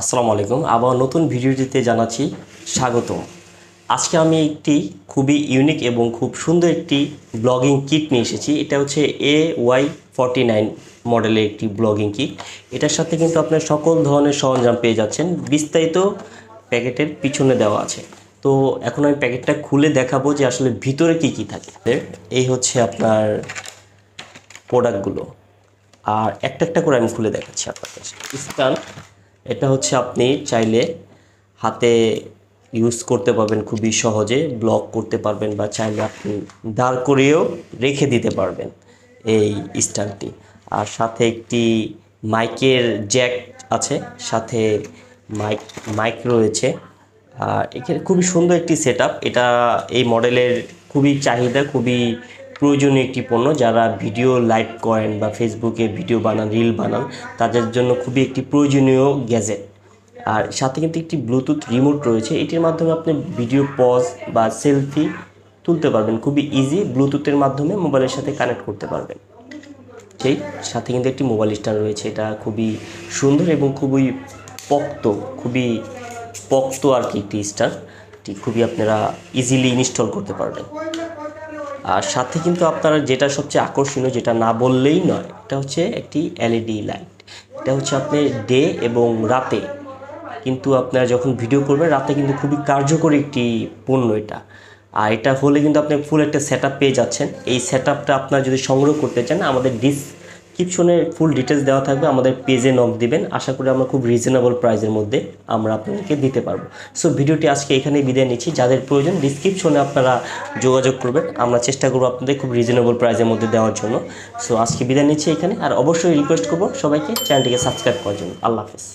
আসসালামু আলাইকুম। আবার নতুন ভিডিওটিতে জানাচ্ছি স্বাগতম। আজকে আমি একটি খুবই ইউনিক এবং খুব সুন্দর একটি ব্লগিং কিট নিয়ে এসেছি। এটা হচ্ছে এ ওয়াই ফর্টি নাইন মডেলের একটি ব্লগিং কিট এটার সাথে কিন্তু আপনার সকল ধরনের সরঞ্জাম পেয়ে যাচ্ছেন। বিস্তারিত প্যাকেটের পিছনে দেওয়া আছে। তো এখন আমি প্যাকেটটা খুলে দেখাবো যে আসলে ভিতরে কি কি থাকে। এই হচ্ছে আপনার প্রোডাক্টগুলো আর একটা একটা করে আমি খুলে দেখাচ্ছি আপনাদের। স্টান এটা হচ্ছে আপনি চাইলে হাতে ইউজ করতে পারবেন খুবই সহজে ব্লক করতে পারবেন বা চাইলে আপনি দাঁড় করিয়েও রেখে দিতে পারবেন এই স্ট্যান্ডটি। আর সাথে একটি মাইকের জ্যাক আছে, সাথে মাইক মাইক রয়েছে। আর এখানে খুবই সুন্দর একটি সেট এটা এই মডেলের খুবই চাহিদা, খুবই প্রয়োজনীয় একটি পণ্য যারা ভিডিও লাইভ করেন বা ফেসবুকে ভিডিও বানান, রিল বানান, তাদের জন্য খুবই একটি প্রয়োজনীয় গ্যাজেট। আর সাথে কিন্তু একটি ব্লুটুথ রিমোট রয়েছে। এটির মাধ্যমে আপনি ভিডিও পজ বা সেলফি তুলতে পারবেন। খুবই ইজি ব্লুটুথের মাধ্যমে মোবাইলের সাথে কানেক্ট করতে পারবেন। সেই সাথে কিন্তু একটি মোবাইল স্ট্যান্ড রয়েছে। এটা খুবই সুন্দর এবং খুবই পক্ত খুবই পক্ত আর কি একটি স্টার খুবই আপনারা ইজিলি ইনস্টল করতে পারবেন। আর সাথে কিন্তু আপনারা যেটা সবচেয়ে আকর্ষণীয় যেটা না বললেই নয়, এটা হচ্ছে একটি এলইডি লাইট এটা হচ্ছে আপনি ডে এবং রাতে কিন্তু আপনারা যখন ভিডিও করবেন, রাতে কিন্তু খুবই কার্যকরী একটি পণ্য এটা। আর এটা হলে কিন্তু আপনি ফুল একটা সেট পেয়ে যাচ্ছেন। এই সেট আপনার যদি সংগ্রহ করতে চান, আমাদের ডিসক্রিপশনে ফুল ডিটেলস দেওয়া থাকবে, আমাদের পেজে নক দিবেন। আশা করি আমরা খুব রিজনেবল প্রাইসের মধ্যে আমরা আপনাদেরকে দিতে পারব। সো ভিডিওটি আজকে এখানেই বিদায় নিচ্ছি। যাদের প্রয়োজন ডিসক্রিপশনে আপনারা যোগাযোগ করবেন। আমরা চেষ্টা করব আপনাদের খুব রিজনেবল প্রাইসের মধ্যে দেওয়ার জন্য। সো আজকে বিদায় নিচ্ছি এখানে। আর অবশ্যই রিকোয়েস্ট করব সবাইকে চ্যানেলটিকে সাবস্ক্রাইব করার জন্য। আল্লাহ হাফেজ।